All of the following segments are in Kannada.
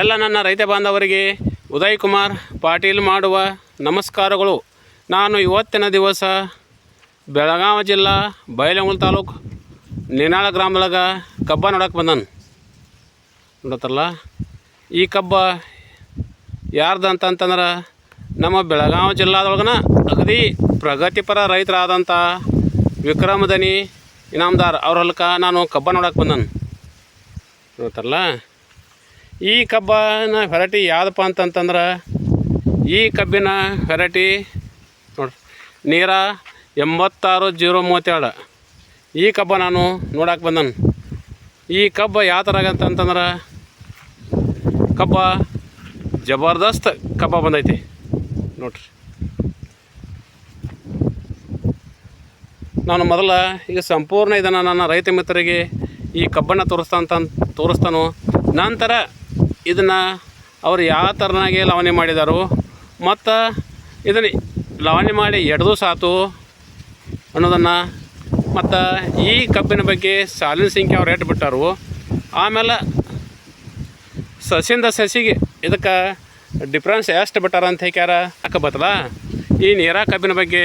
ಎಲ್ಲ ನನ್ನ ರೈತ ಬಾಂಧವರಿಗೆ ಉದಯ್ ಕುಮಾರ್ ಪಾಟೀಲ್ ಮಾಡುವ ನಮಸ್ಕಾರಗಳು. ನಾನು ಇವತ್ತಿನ ದಿವಸ ಬೆಳಗಾವಿ ಜಿಲ್ಲಾ ಬೈಲಂಗುಲ್ ತಾಲೂಕು ನಿನಾಳ ಗ್ರಾಮದಾಗ ಕಬ್ಬ ನೋಡಕ್ಕೆ ಬಂದನು. ನೋಡತ್ತಲ್ಲ ಈ ಕಬ್ಬ ಯಾರ್ದು ಅಂತಂತಂದ್ರೆ ನಮ್ಮ ಬೆಳಗಾವಿ ಜಿಲ್ಲಾದೊಳಗನ ಅಗದಿ ಪ್ರಗತಿಪರ ರೈತರಾದಂಥ ವಿಕ್ರಮದನಿ ಇನಾಮದಾರ್ ಅವ್ರ ಹೊಲಕ್ಕೆ ನಾನು ಕಬ್ಬ ನೋಡಕ್ಕೆ ಬಂದನು. ನೋಡ್ತಾರಲ್ಲ ಈ ಕಬ್ಬನ ವೆರೈಟಿ ಯಾವುದಪ್ಪ ಅಂತಂತಂದ್ರೆ ಈ ಕಬ್ಬಿನ ವೆರೈಟಿ ನೋಡ್ರಿ, ನೀರ ಎಂಬತ್ತಾರು ಜೀರೋ ಮೂವತ್ತೆರಡು. ಈ ಕಬ್ಬ ನಾನು ನೋಡಕ್ಕೆ ಬಂದನು. ಈ ಕಬ್ಬ ಯಾವ ಥರ ಆಗಂತಂತಂದ್ರೆ ಕಬ್ಬ ಜಬರ್ದಸ್ತ್ ಕಬ್ಬ ಬಂದೈತಿ. ನೋಡ್ರಿ. ನಾನು ಮೊದಲ ಈಗ ಸಂಪೂರ್ಣ ಇದನ್ನು ನನ್ನ ರೈತ ಮಿತ್ರರಿಗೆ ಈ ಕಬ್ಬನ್ನು ತೋರಿಸ್ತಾಂತ ತೋರಿಸ್ತಾನೋ. ನಂತರ ಇದನ್ನು ಅವರು ಯಾವ ಥರನಾಗಿ ಲವಣೆ ಮಾಡಿದರು, ಮತ್ತು ಇದನ್ನು ಲವಣೆ ಮಾಡಿ ಎಡ್ದು ಸಾತು ಅನ್ನೋದನ್ನು, ಮತ್ತು ಈ ಕಬ್ಬಿನ ಬಗ್ಗೆ ಸಾಲಿನ ಸಂಖ್ಯೆ ಅವ್ರು ರೇಟ್ ಬಿಟ್ಟಾರು, ಆಮೇಲೆ ಸಸಿಯಿಂದ ಸಸಿಗೆ ಇದಕ್ಕೆ ಡಿಫ್ರೆನ್ಸ್ ಎಷ್ಟು ಬಿಟ್ಟಾರ ಅಂತ ಹೇಳ್ಯಾರ ಹಾಕಬತ್ತಲ್ಲ ಈ ನೀರ ಕಬ್ಬಿನ ಬಗ್ಗೆ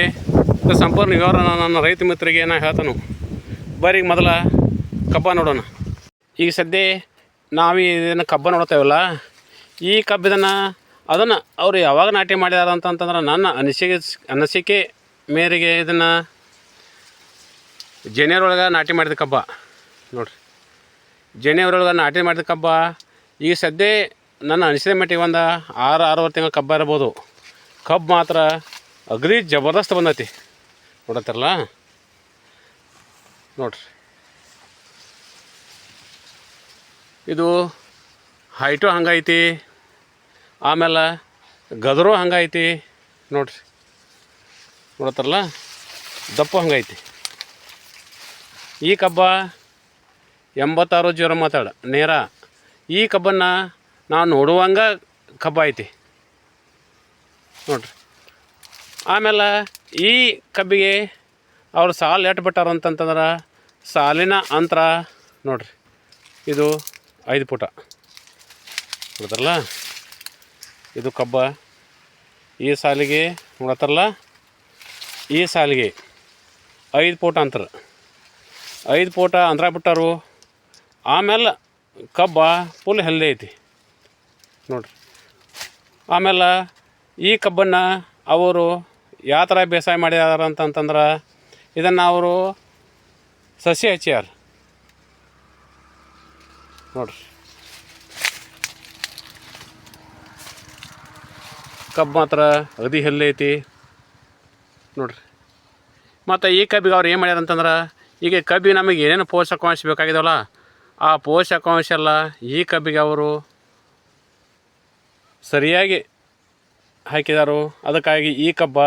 ಸಂಪೂರ್ಣ ವಿವರ ನನ್ನ ರೈತ ಮಿತ್ರರಿಗೆ ನಾನು ಹೇಳ್ತಾನು. ಬರೀ ಮೊದಲ ಕಬ್ಬ ನೋಡೋಣ. ಈಗ ಸದ್ಯ ನಾವು ಇದನ್ನು ಕಬ್ಬ ನೋಡ್ತೇವಲ್ಲ? ಈ ಕಬ್ಬಿದನ್ನು ಅದನ್ನು ಅವರು ಯಾವಾಗ ನಾಟಿ ಮಾಡಿದಾರ ಅಂತಂತಂದ್ರೆ ನನ್ನ ಅನಿಸಿಕೆ ಅನಿಸಿಕೆ ಮೇರೆಗೆ ಇದನ್ನು ಜನವರೊಳಗೆ ನಾಟಿ ಮಾಡಿದ ಕಬ್ಬ. ನೋಡ್ರಿ. ಜನವರೊಳಗೆ ನಾಟಿ ಮಾಡಿದ ಕಬ್ಬ, ಈಗ ಸದ್ಯ ನನ್ನ ಅನಿಸಿದ ಮಟ್ಟಿಗೆ ಒಂದು ಆರು, ಆರೂವರೆ ತಿಂಗಳ ಕಬ್ಬ ಇರ್ಬೋದು. ಕಬ್ಬು ಮಾತ್ರ ಅಗ್ರಿ ಜಬರ್ದಸ್ತ್ ಬಂದೈತಿ. ನೋಡತ್ತಾರಲ್ಲ? ನೋಡ್ರಿ. ಇದು ಹೈಟು ಹಂಗೈತಿ, ಆಮೇಲೆ ಗದರು ಹಂಗೈತಿ, ನೋಡ್ರಿ. ನೋಡತ್ತಾರಲ್ಲ ದಪ್ಪು ಹಂಗೈತಿ. ಈ ಕಬ್ಬ ಎಂಬತ್ತಾರು ಜೀರೋ ಮಾತಾಡ, ನೇರ. ಈ ಕಬ್ಬನ್ನು ನಾವು ನೋಡುವಂಗೆ ಕಬ್ಬ ಐತಿ. ನೋಡ್ರಿ. ಆಮೇಲೆ ಈ ಕಬ್ಬಿಗೆ ಅವ್ರು ಸಾಲು ಎಟ್ಟು ಬಿಟ್ಟಾರ ಅಂತಂತಂದ್ರೆ ಸಾಲಿನ ಅಂತರ, ನೋಡ್ರಿ. ಇದು ಐದು ಪುಟ. ನೋಡ್ತಾರಲ್ಲ? ಇದು ಕಬ್ಬ. ಈ ಸಾಲಿಗೆ ನೋಡತ್ತಾರಲ್ಲ ಈ ಸಾಲಿಗೆ ಐದು ಪೋಟ ಅಂತಾರೆ. ಐದು ಪೋಟ ಅಂತರ ಬಿಟ್ಟಾರು. ಆಮೇಲೆ ಕಬ್ಬ ಫುಲ್ ಹೆಲ್ದಿ ಐತಿ. ನೋಡ್ರಿ. ಆಮೇಲೆ ಈ ಕಬ್ಬನ್ನು ಅವರು ಯಾವ ಥರ ಬೇಸಾಯ ಮಾಡಿದಾರ ಅಂತಂತಂದ್ರೆ ಇದನ್ನು ಅವರು ಸಸಿ ಹಚ್ಚ್ಯಾರ ನೋಡ್ರಿ. ಕಬ್ಬು ಮಾತ್ರ ಅಗದಿ ಐತಿ. ನೋಡ್ರಿ. ಮತ್ತು ಈ ಕಬ್ಬಿಗೆ ಅವ್ರು ಏನು ಮಾಡ್ಯಾರ ಅಂತಂದ್ರೆ, ಈಗ ಕಬ್ಬಿ ನಮಗೆ ಏನೇನು ಪೋಷಕಾಂಶ ಬೇಕಾಗಿದವಲ್ಲ, ಆ ಪೋಷಕಾಂಶ ಎಲ್ಲ ಈ ಕಬ್ಬಿಗೆ ಅವರು ಸರಿಯಾಗಿ ಹಾಕಿದಾರು. ಅದಕ್ಕಾಗಿ ಈ ಕಬ್ಬ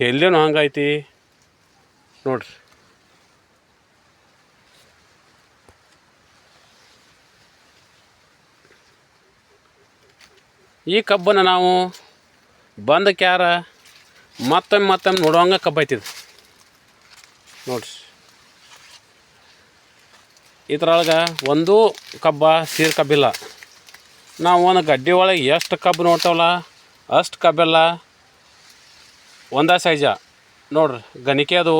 ಎಲ್ಲೇನು ಹಂಗೈತಿ ನೋಡ್ರಿ. ಈ ಕಬ್ಬನ್ನು ನಾವು ಬಂದ ಕ್ಯಾರ ಮತ್ತೊಮ್ಮೆ ಮತ್ತೊಮ್ಮೆ ನೋಡುವಂಗೆ ಕಬ್ಬು ಐತಿದು ನೋಡ್ರಿ. ಇದ್ರೊಳಗೆ ಒಂದೂ ಕಬ್ಬ ಸೀರ್ ಕಬ್ಬಿಲ್ಲ ನಾವು ಒಂದು ಗಡ್ಡೆ ಒಳಗೆ ಎಷ್ಟು ಕಬ್ಬು ನೋಡ್ತಾವಲ್ಲ, ಅಷ್ಟು ಕಬ್ಬೆಲ್ಲ ಒಂದೇ ಸೈಜ ನೋಡ್ರಿ, ಗಣಿಕೆ ಅದು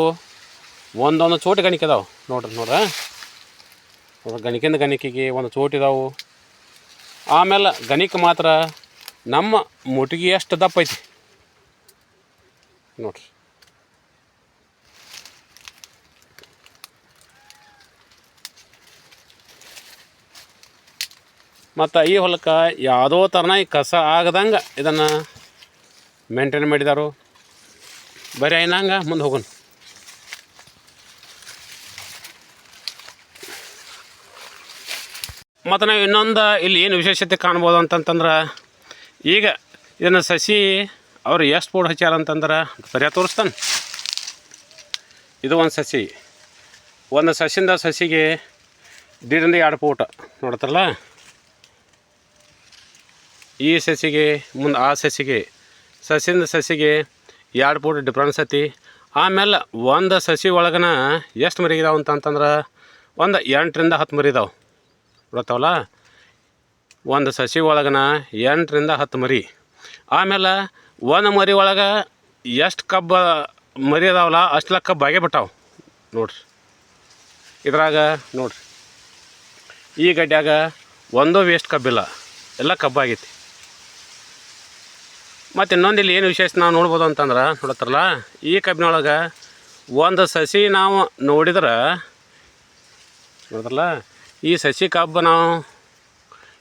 ಒಂದೊಂದು ಚೋಟಿ ಗಣಿಕೆ ಅದಾವೆ. ನೋಡ್ರಿ, ನೋಡ್ರ. ಗಣಿಕೆಯಿಂದ ಗಣಿಕೆಗೆ ಒಂದು ಚೋಟಿದಾವು ಆಮೇಲೆ ಗಣಿಕೆ ಮಾತ್ರ ನಮ್ಮ ಮುಟಗಿ ಎಷ್ಟು ದಪ್ಪ ಐತಿ. ನೋಡ್ರಿ. ಮತ್ತು ಈ ಹೊಲಕ್ಕೆ ಯಾವುದೋ ಥರನಾಗಿ ಕಸ ಆಗದಂಗೆ ಇದನ್ನು ಮೇಂಟೈನ್ ಮಾಡಿದಾರು. ಬರೀ ಏನಂಗ ಮುಂದೆ ಹೋಗೋಣ. ಮತ್ತು ನಾವು ಇನ್ನೊಂದು ಇಲ್ಲಿ ಏನು ವಿಶೇಷತೆ ಕಾಣ್ಬೋದು ಅಂತಂತಂದ್ರೆ ಈಗ ಇದನ್ನು ಸಸಿ ಅವ್ರು ಎಷ್ಟು ಬೋರ್ಡ್ ಹಚ್ಚಾರ ಅಂತಂದ್ರೆ ಸರಿಯಾಗಿ ತೋರಿಸ್ತಾನೆ. ಇದು ಒಂದು ಸಸಿ. ಒಂದು ಸಸಿಯಿಂದ ಸಸಿಗೆ ದೀಡರಿಂದ ಎರಡು ಪೂಟ ನೋಡ್ತಾರಲ್ಲ? ಈ ಸಸಿಗೆ ಮುಂದೆ ಆ ಸಸಿಗೆ ಸಸಿಯಿಂದ ಸಸಿಗೆ ಎರಡು ಪೂಟ ಡಿಫ್ರೆನ್ಸ್ ಐತಿ. ಆಮೇಲೆ ಒಂದು ಸಸಿ ಒಳಗನ ಎಷ್ಟು ಮರಿ ಇದಾವೆ ಅಂತಂತಂದ್ರೆ ಒಂದು ಎಂಟರಿಂದ ಹತ್ತು ಮರಿ ಇದಾವೆ ಗೊತ್ತಾವಲ್ಲ? ಒಂದು ಸಸಿ ಒಳಗನ ಎಂಟರಿಂದ ಹತ್ತು ಮರಿ. ಆಮೇಲೆ ಒಂದು ಮರಿ ಒಳಗೆ ಎಷ್ಟು ಕಬ್ಬ ಮರಿ ಅದಾವಲ್ಲ ಅಷ್ಟು ಕಬ್ಬು ಆಗೇ ಬಿಟ್ಟಾವ. ನೋಡ್ರಿ. ಇದ್ರಾಗ ನೋಡ್ರಿ. ಈ ಗಡ್ಡ್ಯಾಗ ಒಂದು ವೇಸ್ಟ್ ಕಬ್ಬಿಲ್ಲ ಎಲ್ಲ ಕಬ್ಬಾಗೈತಿ ಮತ್ತು ಇನ್ನೊಂದು ಇಲ್ಲಿ ಏನು ವಿಶೇಷ ನಾವು ನೋಡ್ಬೋದು ಅಂತಂದ್ರೆ ನೋಡತ್ತಾರಲ್ಲ, ಈ ಕಬ್ಬಿನೊಳಗೆ ಒಂದು ಸಸಿ ನಾವು ನೋಡಿದ್ರೆ ನೋಡಿದ್ರಲ್ಲ ಈ ಸಸಿ ಕಬ್ಬು ನಾವು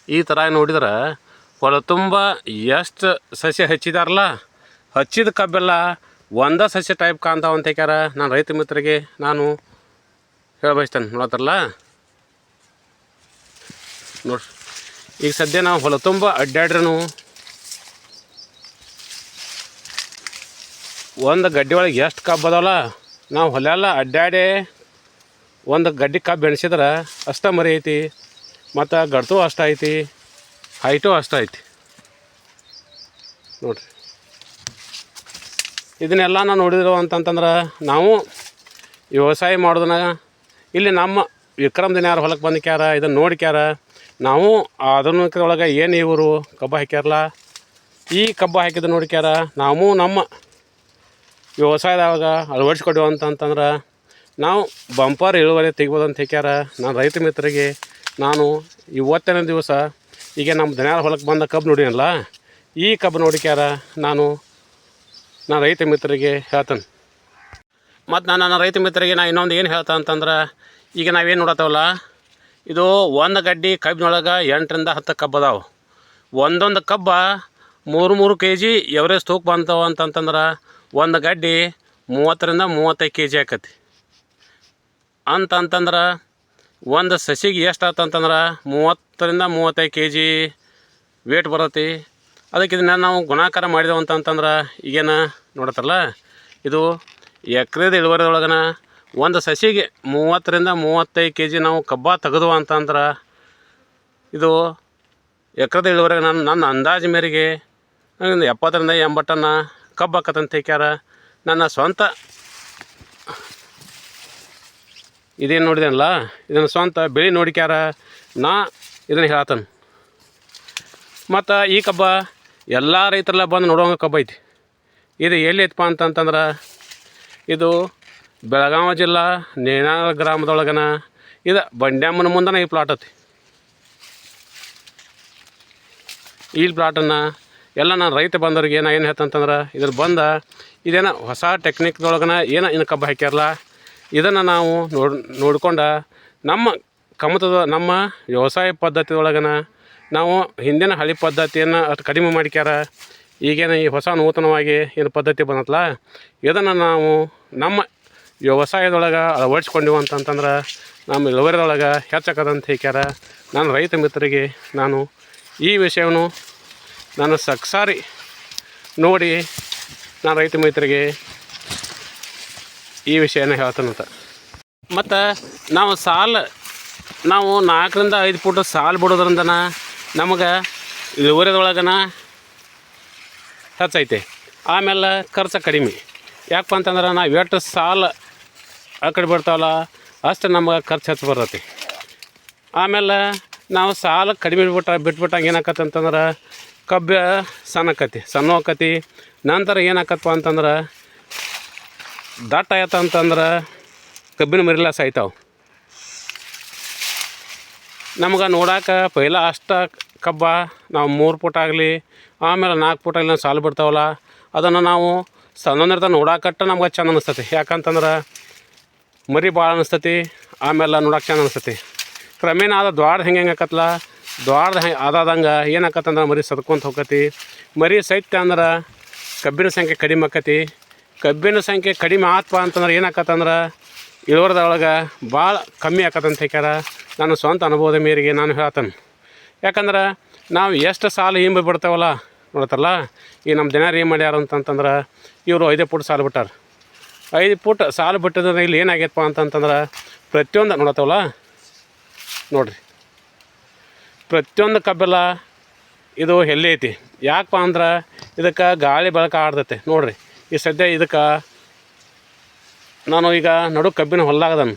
ಈ ಥರ ನೋಡಿದ್ರೆ ಹೊಲ ತುಂಬ ಎಷ್ಟು ಸಸಿ ಹಚ್ಚಿದಾರಲ್ಲ? ಹಚ್ಚಿದ ಕಬ್ಬೆಲ್ಲ ಒಂದೇ ಸಸಿ ಟೈಪ್ ಕಾಣ್ತಾವ ಅಂತ ಹೇಳ್ಯಾರ ನಾನು ರೈತ ಮಿತ್ರರಿಗೆ ನಾನು ಹೇಳಬಯಸ್ತೇನೆ. ನೋಡತ್ತಾರಲ್ಲ ನೋಡ್ರಿ ಈಗ ಸದ್ಯ ನಾವು ಹೊಲ ತುಂಬ ಅಡ್ಡಾಡ್ರೂ ಒಂದು ಗಡ್ಡಿ ಒಳಗೆ ಎಷ್ಟು ಕಬ್ಬು ಅದಾವಲ್ಲ? ನಾವು ಹೊಲೆಲ್ಲ ಅಡ್ಡಾಡಿ ಒಂದು ಗಡ್ಡಿ ಕಬ್ಬು ಎಣಿಸಿದ್ರೆ ಅಷ್ಟ ಮರಿ ಐತಿ. ಮತ್ತು ಗಡ್ತು ಅಷ್ಟು ಐತಿ? ಹೈಟು ಅಷ್ಟು ಐತಿ. ನೋಡ್ರಿ. ಇದನ್ನೆಲ್ಲ ನಾನು ನೋಡಿದ್ರು ಅಂತಂತಂದ್ರೆ ನಾವು ವ್ಯವಸಾಯ ಮಾಡೋದನ್ನ ಇಲ್ಲಿ ನಮ್ಮ ವಿಕ್ರಮ್ ಯಾರು ಹೊಲಕ್ಕೆ ಬಂದಿಕ್ಯಾರ ಇದನ್ನು ನೋಡಿಕ್ಯಾರ. ನಾವು ಆಧುನಿಕದೊಳಗೆ ಏನು ಇವರು ಕಬ್ಬು ಹಾಕ್ಯಾರಲ್ಲ ಈ ಕಬ್ಬು ಹಾಕಿದ್ದು ನೋಡಿಕ್ಯಾರ. ನಾವು ನಮ್ಮ ವ್ಯವಸಾಯದಾಗ ಅಳವಡಿಸ್ಕೊಡೇವು ಅಂತಂತಂದ್ರೆ ನಾವು ಬಂಪರ್ ಇಳುವರಿ ತೆಗಿಬೋದು ಅಂತ ಹೇಳ್ಯಾರ ನಾನು ರೈತ ಮಿತ್ರರಿಗೆ ನಾನು ಇವತ್ತಿನ ದಿವಸ, ಈಗ ನಮ್ಮ ದನ್ಯಾರ ಹೊಲಕ್ಕೆ ಬಂದ ಕಬ್ಬು ನೋಡಿನಲ್ಲ, ಈ ಕಬ್ಬು ನೋಡಿಕ್ಯಾರ ನಾನು ನಾನು ರೈತ ಮಿತ್ರರಿಗೆ ಹೇಳ್ತೇನೆ. ಮತ್ತು ನಾನು ನನ್ನ ರೈತ ಮಿತ್ರರಿಗೆ ನಾನು ಇನ್ನೊಂದು ಏನು ಹೇಳ್ತಾ ಅಂತಂದ್ರೆ, ಈಗ ನಾವೇನು ನೋಡತ್ತವಲ್ಲ, ಇದು ಒಂದು ಗಡ್ಡಿ ಕಬ್ಬಿನೊಳಗೆ ಎಂಟರಿಂದ ಹತ್ತು ಕಬ್ಬು ಅದಾವೆ. ಒಂದೊಂದು ಕಬ್ಬ ಮೂರು ಮೂರು ಕೆ ಜಿ ಎವರೇಜ್ ತೂಕ ಬಂತವ ಅಂತಂತಂದ್ರೆ, ಒಂದು ಗಡ್ಡಿ ಮೂವತ್ತರಿಂದ ಮೂವತ್ತೈದು ಕೆ ಜಿ ಆಕತಿ. ಅಂತಂತಂದ್ರೆ ಒಂದು ಸಸಿಗೆ ಎಷ್ಟು ಆತಂತಂದ್ರೆ ಮೂವತ್ತರಿಂದ ಮೂವತ್ತೈದು ಕೆ ಜಿ ವೇಟ್ ಬರತ್ತೆ. ಅದಕ್ಕೆ ಇದನ್ನ ನಾವು ಗುಣಾಕಾರ ಮಾಡಿದೆವು ಅಂತಂತಂದ್ರೆ ಈಗೇನು ನೋಡತ್ತಲ್ಲ ಇದು ಎಕ್ರೆದ ಇಳುವರಿದೊಳಗನ ಒಂದು ಸಸಿಗೆ ಮೂವತ್ತರಿಂದ ಮೂವತ್ತೈದು ಕೆ ಜಿ ನಾವು ಕಬ್ಬ ತೆಗೆದು ಅಂತಂದ್ರೆ ಇದು ಎಕರೆದ ಇಳುವರೆಗೆ ನನ್ನ ನನ್ನ ಅಂದಾಜು ಮೇರೆಗೆ ಎಪ್ಪತ್ತರಿಂದ ಎಂಬತ್ತನ್ನು ಕಬ್ಬು ಹಾಕತ್ತಂತ ಹೇಳ್ಯಾರ ನನ್ನ ಸ್ವಂತ ಇದೇನು ನೋಡಿದೆನಲ್ಲ? ಇದನ್ನು ಸ್ವಂತ ಬೆಳೆ ನೋಡಿಕ್ಯಾರ? ನಾ ಇದನ್ನು ಹೇಳತ್ತೇನೆ ಮತ್ತು ಈ ಕಬ್ಬ ಎಲ್ಲ ರೈತರೆಲ್ಲ ಬಂದು ನೋಡೋಂಗ ಕಬ್ಬ ಐತಿ. ಇದು ಎಲ್ಲಿ ಐತಪ್ಪ ಅಂತಂತಂದ್ರೆ, ಇದು ಬೆಳಗಾವಿ ಜಿಲ್ಲಾ ನೇನಾಳ ಗ್ರಾಮದೊಳಗನ, ಇದು ಬಂಡ್ಯಾಮ್ಮನ ಮುಂದನ ಈ ಪ್ಲಾಟ್ ಐತಿ. ಈ ಪ್ಲಾಟನ್ನು ಎಲ್ಲ ನಾನು ರೈತ ಬಂದವ್ರಿಗೆ ಏನು ಏನು ಹೇಳ್ತಂತಂದ್ರೆ, ಇದ್ರ ಬಂದ ಇದೇನ ಹೊಸ ಟೆಕ್ನಿಕ್ದೊಳಗನ ಏನೋ ಇನ್ನು ಕಬ್ಬು ಹಾಕ್ಯಾರಲ್ಲ ಇದನ್ನು ನಾವು ನೋಡ್, ನೋಡ್ಕೊಂಡ ನಮ್ಮ ಕಮತದ, ನಮ್ಮ ವ್ಯವಸಾಯ ಪದ್ಧತಿ ಒಳಗನ ನಾವು ಹಿಂದಿನ ಹಳೆ ಪದ್ಧತಿಯನ್ನು ಅಷ್ಟು ಕಡಿಮೆ ಮಾಡಿಕ್ಯಾರ. ಈಗೇನು ಈ ಹೊಸ ನೂತನವಾಗಿ ಏನು ಪದ್ಧತಿ ಬಂದತ್ತಲ್ಲ ಇದನ್ನು ನಾವು ನಮ್ಮ ವ್ಯವಸಾಯದೊಳಗೆ ಅಳವಡಿಸ್ಕೊಂಡೆವು ಅಂತಂತಂದ್ರೆ ನಮ್ಮ ಇಳುವರಿದೊಳಗೆ ಹೆಚ್ಚಾಕದಂತ ಹೇಳ್ಯಾರ ನಾನು ರೈತ ಮಿತ್ರರಿಗೆ ನಾನು ಈ ವಿಷಯವನ್ನು ನಾನು ಸಕ್ಸಾರಿ ನೋಡಿ ನಾನು ರೈತ ಮಿತ್ರರಿಗೆ ಈ ವಿಷಯನ ಹೇಳ್ತಾನಂತ ಮತ್ತು. ನಾವು ಸಾಲ, ನಾವು ನಾಲ್ಕರಿಂದ ಐದು ಫುಟ್ ಸಾಲು ಬಿಡೋದ್ರಿಂದನ ನಮಗೆ ಇಳುವರಿದೊಳಗನ ಹೆಚ್ಚೈತೆ. ಆಮೇಲೆ ಖರ್ಚು ಕಡಿಮೆ. ಯಾಕಪ್ಪ ಅಂತಂದ್ರೆ ನಾವು ಎಷ್ಟು ಸಾಲ ಆ ಕಡೆ ಬಿಡ್ತಾವಲ್ಲ, ಅಷ್ಟು ನಮಗೆ ಖರ್ಚು ಹೆಚ್ಚು ಬರ್ತೈತಿ. ಆಮೇಲೆ ನಾವು ಸಾಲ ಕಡಿಮೆ ಬಿಟ್ಟ, ಬಿಟ್ಬಿಟ್ಟಂಗೆ ಏನಾಕತ್ತೆ ಅಂತಂದ್ರೆ ಕಬ್ಬು ಸಣ್ಣ ಆಕತಿ ಸಣ್ಣ ಹೋಕತಿ ನಂತರ ಏನಾಕತ್ತಪ್ಪ ಅಂತಂದ್ರೆ ದಟ್ಟ ಆಯ್ತು ಅಂತಂದ್ರೆ ಕಬ್ಬಿನ ಮರಿಲ ಸಾಯ್ತಾವೆ. ನಮ್ಗೆ ನೋಡಾಕ ಪೈಲ ಅಷ್ಟ ಕಬ್ಬ ನಾವು ಮೂರು ಫುಟ್ ಆಗಲಿ, ಆಮೇಲೆ ನಾಲ್ಕು ಫುಟ್ ಆಗಲಿ ಸಾಲು ಬಿಡ್ತಾವಲ್ಲ, ಅದನ್ನು ನಾವು ಸಣ್ಣನಿರ್ತ ನೋಡಾಕಟ್ಟ ನಮ್ಗೆ ಚೆಂದ ಅನಿಸ್ತತಿ. ಯಾಕಂತಂದ್ರೆ ಮರಿ ಭಾಳ ಅನಿಸ್ತತಿ, ಆಮೇಲೆ ನೋಡಕ್ಕೆ ಚೆಂದ ಅನಿಸ್ತತಿ. ಕ್ರಮೇಣ ಆದ ದ್ವಾರ ಹೆಂಗೆ ಹೆಂಗೆ ಹಾಕತ್ಲ ದ್ವಾರದ ಹೆಂಗೆ ಆದಾದಂಗೆ ಏನಾಕತ್ತಂದ್ರೆ ಮರಿ ಸದ್ಕೊಂತ ಹೋಗತಿ ಮರಿ ಸೈತ್ಯ ಅಂದ್ರೆ ಕಬ್ಬಿನ ಸಂಖ್ಯೆ ಕಡಿಮೆ ಆಕತಿ ಕಬ್ಬಿನ ಸಂಖ್ಯೆ ಕಡಿಮೆ ಆತ್ಪ ಅಂತಂದ್ರೆ ಏನಾಕತ್ತಂದ್ರೆ ಇಳುವರದೊಳಗೆ ಭಾಳ ಕಮ್ಮಿ ಆಕತ್ತಂತ ಹೇಳ್ಯಾರ ನನ್ನ ಸ್ವಂತ ಅನುಭವದ ಮೇರೆಗೆ ನಾನು ಹೇಳ್ತೇನೆ. ಯಾಕಂದ್ರೆ ನಾವು ಎಷ್ಟು ಸಾಲ ಹಿಂಬ ಬಿಡ್ತಾವಲ್ಲ ನೋಡತ್ತಲ್ಲ ಈ ನಮ್ಮ ದಿನಾರು ಏನು ಮಾಡ್ಯಾರ ಅಂತಂತಂದ್ರೆ ಇವರು ಐದೇ ಪುಟ್ ಸಾಲು ಬಿಟ್ಟಾರ. ಐದು ಪುಟ್ ಸಾಲು ಬಿಟ್ಟಿದ್ರೆ ಇಲ್ಲಿ ಏನಾಗೈತಪ್ಪ ಅಂತಂತಂದ್ರೆ ಪ್ರತಿಯೊಂದು ನೋಡತ್ತವಲ್ಲ ನೋಡ್ರಿ. ಪ್ರತಿಯೊಂದು ಕಬ್ಬೆಲ್ಲ ಇದು ಎಲ್ಲಿ ಐತಿ? ಯಾಕಪ್ಪ ಅಂದ್ರೆ ಇದಕ್ಕೆ ಗಾಳಿ ಬೆಳಕು ಆಡ್ತೈತೆ, ನೋಡ್ರಿ. ಈ ಸದ್ಯ ಇದಕ್ಕೆ ನಾನು ಈಗ ನಡು ಕಬ್ಬಿನ ಹೊಲ್ಲಾಗದನು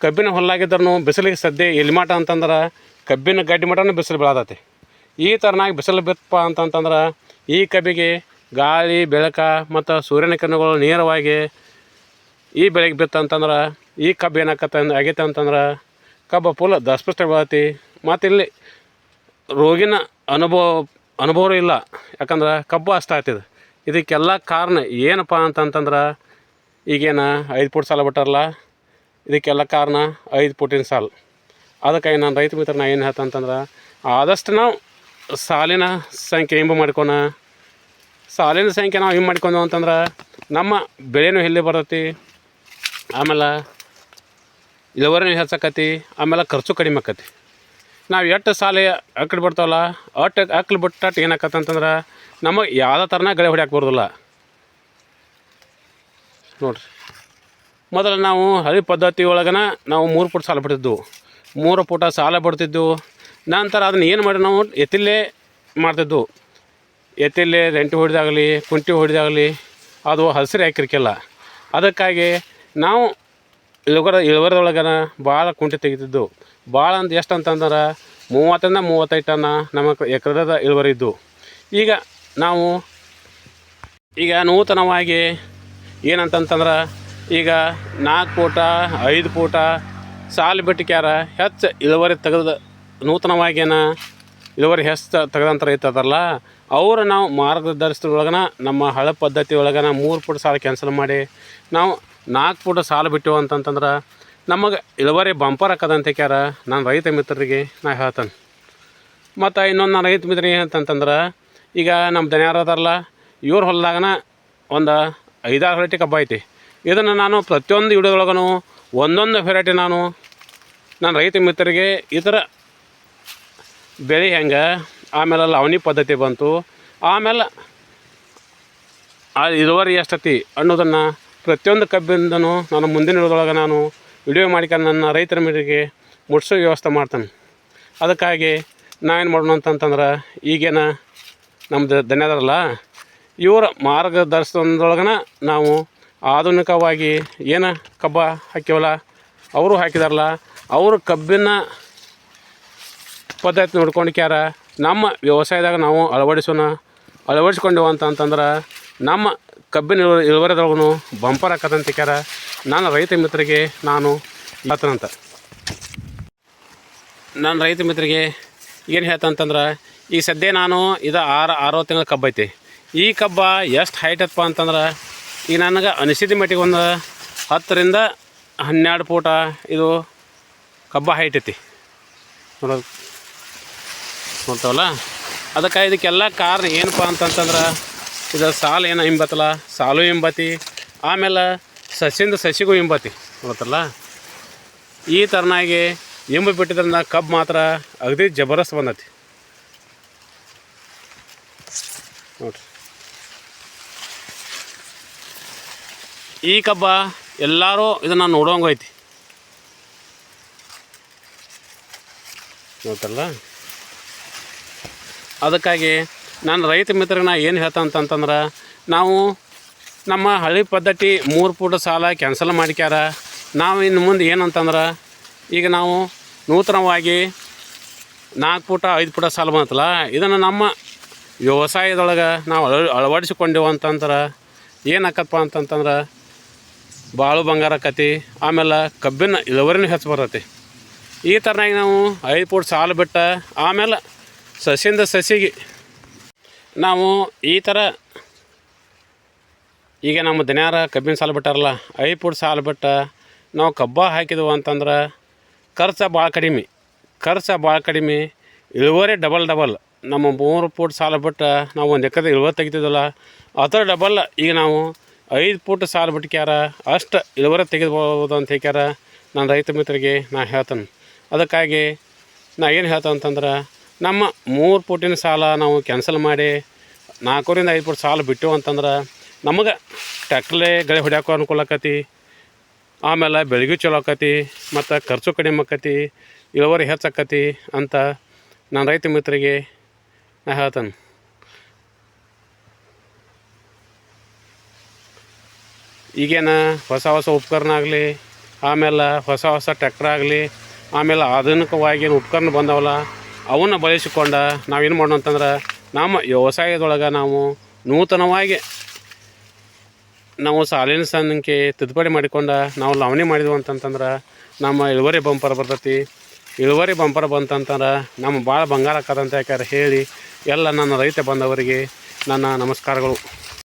ಕಬ್ಬಿನ ಹೊಲ್ಲಾಗಿದ್ರೂ ಬಿಸಿಲಿಗೆ ಸದ್ಯ ಎಲ್ಲಿ ಮಾಟ ಅಂತಂದ್ರೆ ಕಬ್ಬಿನ ಗಡ್ಡಿ ಮಟನೂ ಬಿಸಿಲು ಬೀಳತೈತಿ ಈ ಥರನಾಗಿ ಬಿಸಿಲು ಬಿತ್ತಪ್ಪ ಅಂತಂತಂದ್ರೆ ಈ ಕಬ್ಬಿಗೆ ಗಾಳಿ, ಬೆಳಕ ಮತ್ತು ಸೂರ್ಯನ ಕಿರಣಗಳು ನೇರವಾಗಿ ಈ ಬೆಳೆಗೆ ಬಿತ್ತಂತಂದ್ರೆ ಈ ಕಬ್ಬು ಏನಾಕತ್ತ ಆಗೈತೆ ಅಂತಂದ್ರೆ ಕಬ್ಬು ಫುಲ್ ದಸ್ಪೃಷ್ಟ ಬೀಳತಿ ಮತ್ತು ಇಲ್ಲಿ ರೋಗಿನ ಅನುಭವ ಅನುಭವ ಇಲ್ಲ. ಯಾಕಂದ್ರೆ ಕಬ್ಬು ಅಷ್ಟ ಇದಕ್ಕೆಲ್ಲ ಕಾರಣ ಏನಪ್ಪ ಅಂತಂತಂದ್ರೆ, ಈಗೇನು ಐದು ಫುಟ್ ಸಾಲ ಬಿಟ್ಟಾರಲ್ಲ, ಇದಕ್ಕೆಲ್ಲ ಕಾರಣ ಐದು ಫುಟಿನ ಸಾಲ. ಅದಕ್ಕಾಗಿ ನಾನು ರೈತ ಮಿತ್ರ ನಾನು ಏನು ಹೇಳ್ತಂತಂದ್ರೆ ಆದಷ್ಟು ನಾವು ಸಾಲಿನ ಸಂಖ್ಯೆ ಹಿಂಬು ಮಾಡ್ಕೊಣ ಸಾಲಿನ ಸಂಖ್ಯೆ ನಾವು ಹಿಂಗೆ ಮಾಡ್ಕೊಂಡು ಅಂತಂದ್ರೆ ನಮ್ಮ ಬೆಳೆನೂ ಎಲ್ಲಿ ಬರ್ತೈತಿ, ಆಮೇಲೆ ಇಳುವರಿನೂ ಹೆಚ್ಚಾಕತಿ, ಆಮೇಲೆ ಖರ್ಚು ಕಡಿಮೆ ಆಕತಿ. ನಾವು ಎಷ್ಟು ಸಾಲ ಅಕ್ಕಡಿ ಬಿಡ್ತಾವಲ್ಲ ಅಟ್ಟು ಅಕ್ಕಲು ಬಿಟ್ಟಟ್ಟು ಏನಾಕತ್ತ ಅಂತಂದ್ರೆ ನಮಗೆ ಯಾವುದೇ ಥರನ ಗಳೆ ಹೊಡ್ಯಾಕೆ ಬರೋದಿಲ್ಲ. ನೋಡ್ರಿ. ಮೊದಲು ನಾವು ಹಳಿ ಪದ್ಧತಿ ಒಳಗನ ನಾವು ಮೂರು ಪುಟ ಸಾಲ ಬಿಡ್ತಿದ್ವು ಮೂರು ಪುಟ ಸಾಲ ಬಿಡ್ತಿದ್ದೆವು ನಂತರ ಅದನ್ನ ಏನು ಮಾಡಿ ನಾವು ಎತ್ತಿಲ್ಲೇ ಮಾಡ್ತಿದ್ವು. ಎತ್ತಿಲ್ಲೇ ರೆಂಟು ಹೊಡೆದಾಗಲಿ, ಕುಂಟಿ ಹೊಡೆದಾಗಲಿ, ಅದು ಹಸಿರು ಹಾಕಿರ್ಕಿಲ್ಲ. ಅದಕ್ಕಾಗಿ ನಾವು ಇಳುವರ ಇಳುವರದೊಳಗನ ಭಾಳ ಕುಂಟೆ ತೆಗಿತಿದ್ದು ಭಾಳ ಅಂದ್ರೆ ಎಷ್ಟು ಅಂತಂದ್ರೆ ಮೂವತ್ತರಿಂದ ಮೂವತ್ತೈದು ಟನ್ನ ನಮ್ಮ ಎಕರೆದ ಇಳುವರಿ ಇದ್ದು. ಈಗ ನಾವು ಈಗ ನೂತನವಾಗಿ ಏನಂತಂತಂದ್ರೆ ಈಗ ನಾಲ್ಕು ಪೂಟ, ಐದು ಪೂಟ ಸಾಲು ಬಿಟ್ಟಿಕ್ಯಾರ ಹೆಚ್ಚು ಇಳುವರಿ ತೆಗೆದು ನೂತನವಾಗಿನ ಇಳುವರಿ ಹೆಚ್ಚು ತೆಗೆದಂಥ ರೈತ ಅವರು ಅವ್ರು ನಾವು ಮಾರ್ಗದರ್ಶನದೊಳಗನ ನಮ್ಮ ಹಳೆ ಪದ್ಧತಿ ಒಳಗನ ಮೂರು ಪೂಟ ಸಾಲ ಕ್ಯಾನ್ಸಲ್ ಮಾಡಿ ನಾವು ನಾಲ್ಕು ಪೂಟ ಸಾಲ ಬಿಟ್ಟೆವು ಅಂತಂತಂದ್ರೆ ನಮಗೆ ಇಳುವರಿ ಬಂಪರ್ ಹಾಕದಂತ ಕ್ಯಾರ ನಾನು ರೈತ ಮಿತ್ರರಿಗೆ ನಾ ಹೇಳ್ತೇನೆ. ಮತ್ತು ಇನ್ನೊಂದು ನಾನು ರೈತ ಮಿತ್ರ ಏನಂತಂತಂದ್ರೆ, ಈಗ ನಮ್ಮ ದನಿಯಾರ ಅದಾರಲ್ಲ, ಇವ್ರ ಹೊಲದಾಗನ ಒಂದು ಐದಾರು ವೆರೈಟಿ ಕಬ್ಬ ಐತಿ. ಇದನ್ನು ನಾನು ಪ್ರತಿಯೊಂದು ವಿಡಿಯೋದೊಳಗೂ ಒಂದೊಂದು ವೆರೈಟಿ ನಾನು ನಾನು ರೈತ ಮಿತ್ರರಿಗೆ ಈ ಥರ ಬೆಳೆ ಹೆಂಗೆ, ಆಮೇಲೆ ಲವಣಿ ಪದ್ಧತಿ ಬಂತು. ಆಮೇಲೆ ಆ ಇಳುವರಿ ಎಷ್ಟತಿ ಅನ್ನೋದನ್ನು ಪ್ರತಿಯೊಂದು ಕಬ್ಬಿಂದನೂ ನಾನು ಮುಂದಿನ ವಿಡಿಯೋದೊಳಗೆ ನಾನು ವಿಡಿಯೋ ಮಾಡಿಕೊಂಡು ನನ್ನ ರೈತರ ಮೇರೆಗೆ ಮುಟ್ಸೋ ವ್ಯವಸ್ಥೆ ಮಾಡ್ತಾನೆ. ಅದಕ್ಕಾಗಿ ನಾವೇನು ಮಾಡೋಣ ಅಂತಂತಂದ್ರೆ, ಈಗೇನ ನಮ್ಮದು ಧನ್ಯದಾರಲ್ಲ, ಇವರ ಮಾರ್ಗದರ್ಶನದೊಳಗನ ನಾವು ಆಧುನಿಕವಾಗಿ ಏನು ಕಬ್ಬ ಹಾಕ್ಯವಲ್ಲ ಅವರು ಹಾಕಿದಾರಲ್ಲ, ಅವರು ಕಬ್ಬಿನ ಪದ್ಧತಿ ನೋಡ್ಕೊಂಡು ಕ್ಯಾರ ನಮ್ಮ ವ್ಯವಸಾಯದಾಗ ನಾವು ಅಳವಡಿಸೋಣ, ಅಳವಡಿಸ್ಕೊಂಡೆವು ಅಂತಂತಂದ್ರೆ, ನಮ್ಮ ಕಬ್ಬಿನ ಇಳುವ ಇಳುವರಿದೊಳಗೂ ಬಂಪರ್ ಹಾಕದಂತ ಕ್ಯಾರ ನಾನು ರೈತ ಮಿತ್ರರಿಗೆ ನಾನು ಹೇಳ್ತಾನಂತ ನಾನು ರೈತ ಮಿತ್ರರಿಗೆ ಏನು ಹೇಳ್ತಂತಂದ್ರೆ ಈಗ ಸದ್ಯ ನಾನು ಇದು ಆರು ಆರು ತಿಂಗಳ ಕಬ್ಬು ಐತಿ. ಈ ಕಬ್ಬ ಎಷ್ಟು ಹೈಟ್ ಅಪ್ಪ ಅಂತಂದ್ರೆ, ಈಗ ನನಗೆ ಅನಿಸಿದ ಮಟ್ಟಿಗೆ ಒಂದು ಹತ್ತರಿಂದ ಹನ್ನೆರಡು ಫೂಟ ಇದು ಕಬ್ಬ ಹೈಟ್ ಐತಿ. ನೋಡೋದು ನೋಡ್ತಾವಲ್ಲ? ಅದಕ್ಕೆ ಇದಕ್ಕೆಲ್ಲ ಕಾರಣ ಏನಪ್ಪ ಅಂತಂತಂದ್ರೆ, ಇದು ಸಾಲು ಏನು ಹಿಂಬತ್ತಲ್ಲ, ಸಾಲು ಹಿಂಬತ್ತಿ. ಆಮೇಲೆ ಸಸಿಯಿಂದ ಸಸಿಗೂ ಹಿಂಬತಿ ಗೊತ್ತಲ್ಲ ಈ ಥರನಾಗಿ ಇಂಬು ಬಿಟ್ಟಿದ್ರಿಂದ ಕಬ್ಬು ಮಾತ್ರ ಅಗದಿ ಜಬರದಸ್ತ್ ಬಂದತಿ. ನೋಡ್ರಿ. ಈ ಕಬ್ಬ ಎಲ್ಲರೂ ಇದನ್ನು ನೋಡೋಂಗೆ ಐತಿ ಗೊತ್ತಲ್ಲ ಅದಕ್ಕಾಗಿ ನಾನು ರೈತ ಮಿತ್ರಗೆ ನಾ ಏನು ಹೇಳ್ತಾ ಅಂತಂತಂದ್ರೆ, ನಾವು ನಮ್ಮ ಹಳೆ ಪದ್ಧತಿ ಮೂರು ಫೂಟ್ ಸಾಲ ಕ್ಯಾನ್ಸಲ್ ಮಾಡಿಕ್ಯಾರ. ನಾವು ಇನ್ನು ಮುಂದೆ ಏನಂತಂದ್ರೆ, ಈಗ ನಾವು ನೂತನವಾಗಿ ನಾಲ್ಕು ಪೂಟ, ಐದು ಪೂಟ ಸಾಲ ಬಂತಲ್ಲ, ಇದನ್ನು ನಮ್ಮ ವ್ಯವಸಾಯದೊಳಗೆ ನಾವು ಅಳ, ಅಳವಡಿಸಿಕೊಂಡೆವು ಅಂತಂದ್ರೆ ಏನಾಕಪ್ಪ ಅಂತಂತಂದ್ರೆ ಬಾಳು ಬಂಗಾರ ಆಕತಿ ಆಮೇಲೆ ಕಬ್ಬಿನ ಇಳುವರಿನೂ ಹೆಚ್ಚು ಬರ್ತೈತಿ. ಈ ಥರನಾಗಿ ನಾವು ಐದು ಫೂಟ್ ಸಾಲ ಬಿಟ್ಟ, ಆಮೇಲೆ ಸಸಿಯಿಂದ ಸಸಿಗೆ ನಾವು ಈ ಥರ ಈಗ ನಮ್ಮ ದಿನಾರ ಕಬ್ಬಿನ ಸಾಲು ಬಿಟ್ಟಾರಲ್ಲ ಐ ಫೂಟ್ ಸಾಲು ಬಿಟ್ಟ ನಾವು ಕಬ್ಬ ಹಾಕಿದ್ದೆವು ಅಂತಂದ್ರೆ ಖರ್ಚು ಭಾಳ ಕಡಿಮೆ. ಖರ್ಚು ಭಾಳ ಕಡಿಮೆ, ಇಳುವರಿ ಡಬಲ್ ಡಬಲ್ ನಮ್ಮ ಮೂರು ಫೂಟ್ ಸಾಲ ಬಿಟ್ಟು ನಾವು ಒಂದು ಎಕ್ಕದ ಇಳುವರಿ ತೆಗಿತಿದ್ದಲ್ಲ, ಅದರ ಡಬಲ್ ಈಗ ನಾವು ಐದು ಫೂಟ್ ಸಾಲ ಬಿಟ್ಕ್ಯಾರ ಅಷ್ಟು ಇಳುವರಿ ತೆಗೆದ್ಬೋದು ಅಂತ ಹೇಳ್ಯಾರ ನನ್ನ ರೈತ ಮಿತ್ರರಿಗೆ ನಾ ಹೇಳ್ತೇನೆ. ಅದಕ್ಕಾಗಿ ನಾ ಏನು ಹೇಳ್ತೇನೆ ಅಂತಂದ್ರೆ ನಮ್ಮ ಮೂರು ಫೂಟಿನ ಸಾಲ ನಾವು ಕ್ಯಾನ್ಸಲ್ ಮಾಡಿ ನಾಲ್ಕೂರಿಂದ ಐದು ಫೂಟ್ ಸಾಲ ಬಿಟ್ಟು ಅಂತಂದ್ರೆ ನಮಗೆ ಟ್ಯಾಕ್ಟ್ರಲ್ಲೇ ಗಳೆ ಹೊಡ್ಯಾಕೋ ಅನುಕೂಲ ಆಕತಿ, ಆಮೇಲೆ ಬೆಳಗ್ಗೆ ಚಲೋ ಆಕತಿ, ಮತ್ತು ಖರ್ಚು ಕಡಿಮೆ ಆಕತಿ, ಇಳುವರಿ ಹೆಚ್ಚಾಕತಿ ಅಂತ ನಾನು ರೈತ ಮಿತ್ರರಿಗೆ ನಾ ಹೇಳ್ತೇನೆ. ಈಗೇನ ಹೊಸ ಹೊಸ ಉಪಕರಣ ಆಗಲಿ, ಆಮೇಲೆ ಹೊಸ ಹೊಸ ಟ್ಯಾಕ್ಟ್ರ್ ಆಗಲಿ, ಆಮೇಲೆ ಆಧುನಿಕವಾಗಿ ಏನು ಉಪಕರಣ ಬಂದವಲ್ಲ, ಅವನ್ನ ಬಳಸಿಕೊಂಡ ನಾವೇನು ಮಾಡೋಣ ಅಂತಂದ್ರೆ ನಮ್ಮ ವ್ಯವಸಾಯದೊಳಗೆ ನಾವು ನೂತನವಾಗಿ ನಾವು ಸಾಲಿನ ಸಂಖ್ಯೆ ತಿದ್ದುಪಡಿ ಮಾಡಿಕೊಂಡು ನಾವು ಲಾವಣಿ ಮಾಡಿದ್ವು ಅಂತಂತಂದ್ರೆ ನಮ್ಮ ಇಳುವರಿ ಬಂಪರ್ ಬರ್ತೈತಿ. ಇಳುವರಿ ಬಂಪರ್ ಬಂತಂತಂದ್ರೆ ನಮ್ಮ ಭಾಳ ಬಂಗಾರ ಆಕ್ಕದಂತ ಯಾಕಾರೆ ಹೇಳಿ ಎಲ್ಲ ನನ್ನ ರೈತ ಬಂದವರಿಗೆ ನನ್ನ ನಮಸ್ಕಾರಗಳು.